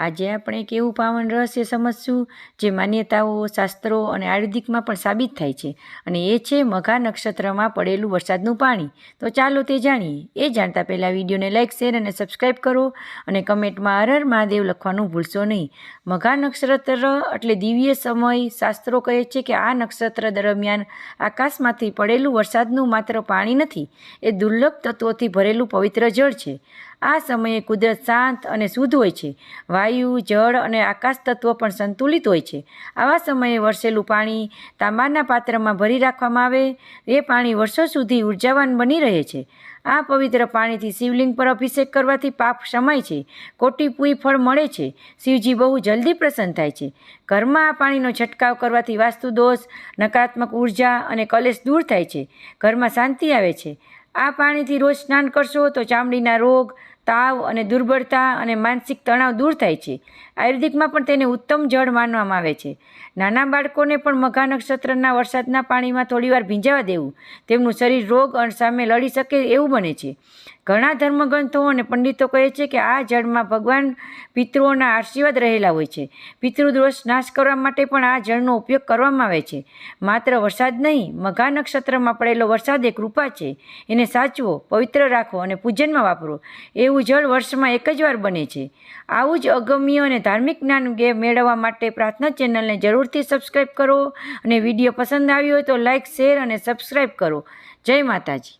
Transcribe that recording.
આજે આપણે એક એવું પાવન રહસ્ય સમજશું, જે માન્યતાઓ, શાસ્ત્રો અને આયુર્વેદિકમાં પણ સાબિત થાય છે. અને એ છે મઘા નક્ષત્રમાં પડેલું વરસાદનું પાણી. તો ચાલો તે જાણીએ. એ જાણતા પહેલાં વિડીયોને લાઇક શેર અને સબસ્ક્રાઈબ કરો અને કમેન્ટમાં હર મહાદેવ લખવાનું ભૂલશો નહીં. મઘા નક્ષત્ર એટલે દિવ્ય સમય. શાસ્ત્રો કહે છે કે આ નક્ષત્ર દરમિયાન આકાશમાંથી પડેલું વરસાદનું માત્ર પાણી નથી. એ દુર્લભ તત્વોથી ભરેલું પવિત્ર જળ છે. આ સમયે કુદરત શાંત અને શુદ્ધ હોય છે. વાયુ જળ અને આકાશ તત્વો પણ સંતુલિત હોય છે. આવા સમયે વરસેલું પાણી તાંબાના પાત્રમાં ભરી રાખવામાં આવે, એ પાણી વર્ષો સુધી ઉર્જાવાન બની રહે છે. આ પવિત્ર પાણીથી શિવલિંગ પર અભિષેક કરવાથી પાપ શમાય છે. કોટી પૂઈ ફળ મળે છે. શિવજી બહુ જલ્દી પ્રસન્ન થાય છે. ઘરમાં આ પાણીનો છંટકાવ કરવાથી વાસ્તુ દોષ નકારાત્મક ઊર્જા અને કલેશ દૂર થાય છે. ઘરમાં શાંતિ આવે છે. આ પાણીથી રોજ સ્નાન કરશો તો ચામડીના રોગ તાવ અને દુર્બળતા અને માનસિક તણાવ દૂર થાય છે. આયુર્વેદિકમાં પણ તેને ઉત્તમ જળ માનવામાં આવે છે. નાના બાળકોને પણ મઘા નક્ષત્રના વરસાદના પાણીમાં થોડીવાર ભીંજાવા દેવું. તેમનું શરીર રોગ સામે લડી શકે એવું બને છે. ઘણા ધર્મગ્રંથો અને પંડિતો કહે છે કે આ જળમાં ભગવાન પિતૃઓના આશીર્વાદ રહેલા હોય છે. પિતૃદોષ નાશ કરવા માટે પણ આ જળનો ઉપયોગ કરવામાં આવે છે. માત્ર વરસાદ નહીં, મઘા નક્ષત્રમાં પડેલો વરસાદ એ કૃપા છે. એને સાચવો, પવિત્ર રાખો અને પૂજનમાં વાપરો. એવું જળ વર્ષમાં એક જ વાર બને છે. આવું જ અગમ્ય અને ધાર્મિક જ્ઞાન મેળવવા માટે પ્રાર્થના ચેનલને જરૂરથી સબસ્ક્રાઈબ કરો અને વીડિયો પસંદ આવ્યો હોય તો લાઇક, શેર અને સબસ્ક્રાઈબ કરો. જય માતાજી.